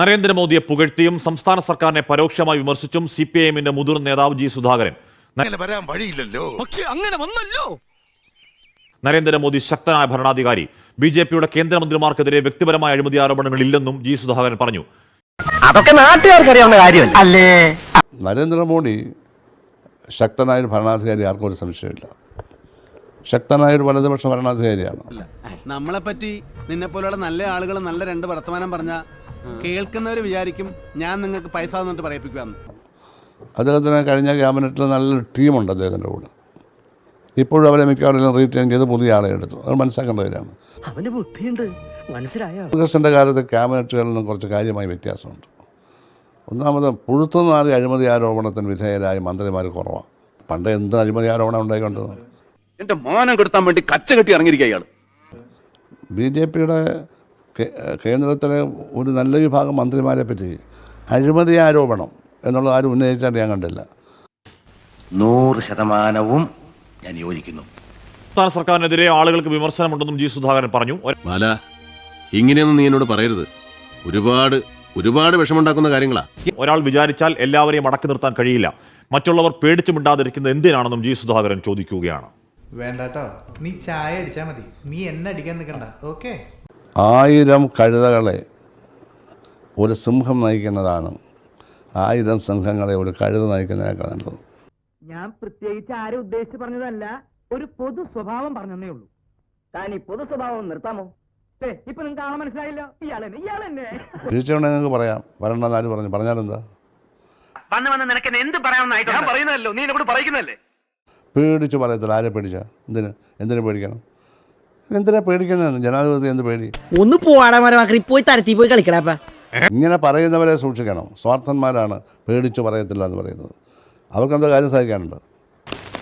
നരേന്ദ്രമോദിയെ പുകഴ്ത്തിയും സംസ്ഥാന സർക്കാരിനെ പരോക്ഷമായി വിമർശിച്ചും സി പി ഐഎമ്മിന്റെ മുതിർന്ന നേതാവ് ജി സുധാകരൻ. വരാൻ വഴിയില്ലല്ലോ. പക്ഷെ അങ്ങനെ വന്നല്ലോ. നരേന്ദ്രമോദി ശക്തനായ ഭരണാധികാരി. ബി ജെ പിയുടെ കേന്ദ്രമന്ത്രിമാർക്കെതിരെ വ്യക്തിപരമായ അഴിമതി ആരോപണങ്ങൾ ഇല്ലെന്നും ജി സുധാകരൻ പറഞ്ഞു. അതൊക്കെ നാട്ടുകാർക്കറിയാവുന്ന കാര്യമല്ല? അല്ലേ? നരേന്ദ്രമോദി ശക്തനായ ഭരണാധികാരി ആർക്കും ഒരു സംശയമില്ല. ശക്തനായ ഒരു വലതുപക്ഷ ഭരണാധികാരിയാണ്. നമ്മളെ പറ്റി നിന്നെ പോലെയുള്ള നല്ല ആളുകൾ നല്ല രണ്ട് വർത്തമാനം പറഞ്ഞ കേൾക്കുന്നവർ വിചാരിക്കും ഞാൻ നിങ്ങൾക്ക് പൈസ തന്നിട്ട് പറയിപ്പിക്കുകയെന്ന് അദ്ദേഹത്തിന് കഴിഞ്ഞ ക്യാബിനറ്റിൽ നല്ലൊരു ടീമുണ്ട് അദ്ദേഹത്തിന്റെ കൂടെ. ഇപ്പോഴും അവരെ മിക്കവാറും റീറ്റെയിൻ ചെയ്ത് പുതിയ ആളെ എടുത്തു. അത് മനസ്സിലാക്കേണ്ട കാര്യമാണ്. അവന് ബുദ്ധിയുണ്ട്. മനസ്സിലായോ? കോൺഗ്രസിന്റെ കാലത്ത് ക്യാബിനറ്റുകളിൽ നിന്നും കുറച്ച് കാര്യമായി വ്യത്യാസമുണ്ട്. ഒന്നാമത് പുഴുത്തുനാറി അഴിമതി ആരോപണത്തിന് വിധേയരായ മന്ത്രിമാർ കുറവാണ്. പണ്ട് എന്ത് അഴിമതി ആരോപണം ഉണ്ടായിക്കൊണ്ടിരുന്നു? എന്റെ മാനം കെടുത്താൻ വേണ്ടി കച്ച കെട്ടി ഇറങ്ങിയിരിക്കുക ബി ജെ പിയുടെ കേന്ദ്രത്തിലെ ഒരു നല്ല വിഭാഗം മന്ത്രിമാരെ പറ്റി അഴിമതി ആരോപണം എന്നുള്ളത് ആരും ഉന്നയിച്ചാൽ ഞാൻ കണ്ടില്ല. നൂറ് ശതമാനവും ഞാൻ യോജിക്കുന്നു. സംസ്ഥാന സർക്കാരിനെതിരെ ആളുകൾക്ക് വിമർശനമുണ്ടെന്നും ജി സുധാകരൻ പറഞ്ഞു. ബാല ഇങ്ങനെയൊന്നും നീ എന്നോട് പറയരുത്. ഒരുപാട് ഒരുപാട് വിഷമുണ്ടാക്കുന്ന കാര്യങ്ങളാ. ഒരാൾ വിചാരിച്ചാൽ എല്ലാവരെയും അടക്കി നിർത്താൻ കഴിയില്ല. മറ്റുള്ളവർ പേടിച്ചു മിണ്ടാതിരിക്കുന്നത് എന്തിനാണെന്നും ജി സുധാകരൻ ചോദിക്കുകയാണ്. വേണ്ടട്ടോ. നീ ചായ അടിച്ചാൽ മതി. നീ എന്നെ അടിക്കാൻ നിൽക്കണ്ട ഓക്കേ? ആയിരം കഴുതകളെ ഒരു സിംഹം നയിക്കുന്നതാണ്. ആയിരം സിംഹങ്ങളെ ഒരു കഴുത നയിക്കുന്നതിനേക്കാൾ നല്ലത്. ഞാൻ പ്രത്യേകിച്ച് ആരും ഉദ്ദേശിച്ച് പറഞ്ഞതല്ല ഒരു പൊതു സ്വഭാവം പറഞ്ഞതേ ഉള്ളൂ. താൻ ഈ പൊതു സ്വഭാവം നിർത്താമോ? ഇപ്പൊ നിങ്ങൾക്ക് ആളെ മനസ്സിലായില്ല? ഇയാളെന്നെ ഇയാളെന്നെ വീഴ്ചയുണ്ടെങ്കിൽ നിങ്ങൾക്ക് പറയാം. വരണ്ടെന്നാൽ പറഞ്ഞു? പറഞ്ഞാലെന്താ വന്ന് വന്ന് നിനക്ക് എന്ത് പറയാമെന്നായിട്ട് ഞാൻ പറയുന്നതല്ലോ നീ എന്നോട് പറയുന്നതല്ലേ പേടിച്ച് പറയത്തില്ല. ആരെ പേടിച്ചാ? എന്തിന്? എന്തിനു പേടിക്കണം? എന്തിനാ പേടിക്കുന്നത് ജനാധിപതി എന്ത് പേടി? ഒന്ന് പോവാടാ മരമാക്കി പോയി തരത്തി പോയി കളിക്കടാപ്പ ഇങ്ങനെ പറയുന്നവരെ സൂക്ഷിക്കണം. സ്വാർത്ഥന്മാരാണ് പേടിച്ചു പറയത്തില്ല എന്ന് പറയുന്നത്. അവർക്ക് എന്തോ കാര്യം സഹിക്കാനുണ്ട്.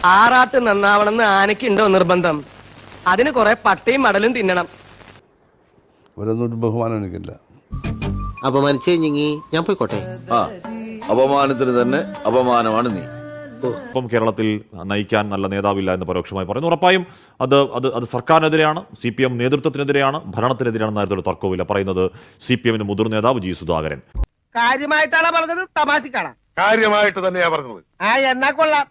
ആറാട്ട് നന്നാവണമെന്ന് ആനയ്ക്കുണ്ടോ നിർബന്ധം? അതിന് കുറെ പട്ടയും മടലും തിന്നണം. ഇവരൊന്നും ഒരു ബഹുമാനം എനിക്കില്ല. അപമാനിച്ചേ ഞാൻ പോയിക്കോട്ടെ. ആ. അപമാനത്തിന് തന്നെ അപമാനമാണ് നീ. ഇപ്പം കേരളത്തിൽ നയിക്കാൻ നല്ല നേതാവില്ല എന്ന് പരോക്ഷമായി പറയുന്നു. ഉറപ്പായും അത് അത് അത് സർക്കാരിനെതിരെയാണ് സി പി എം നേതൃത്വത്തിനെതിരെയാണ് ഭരണത്തിനെതിരെയാണ് നേരത്തെ തർക്കവുമില്ല. പറയുന്നത് സി പി എമ്മിന്റെ മുതിർന്ന നേതാവ് ജി സുധാകരൻ. കാര്യമായിട്ടാണ് പറഞ്ഞത്? തമാശക്കാണ്? കാര്യമായിട്ട് തന്നെയാ പറഞ്ഞത്. ആ എന്നാ കൊള്ളാം.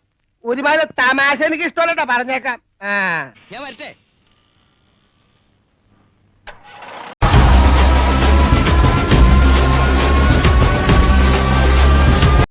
ഒരുപാട് തമാശ എനിക്ക് ഇഷ്ടമല്ലട്ടാ പറഞ്ഞേക്കാം. ആ. ഞാൻ വരട്ടെ.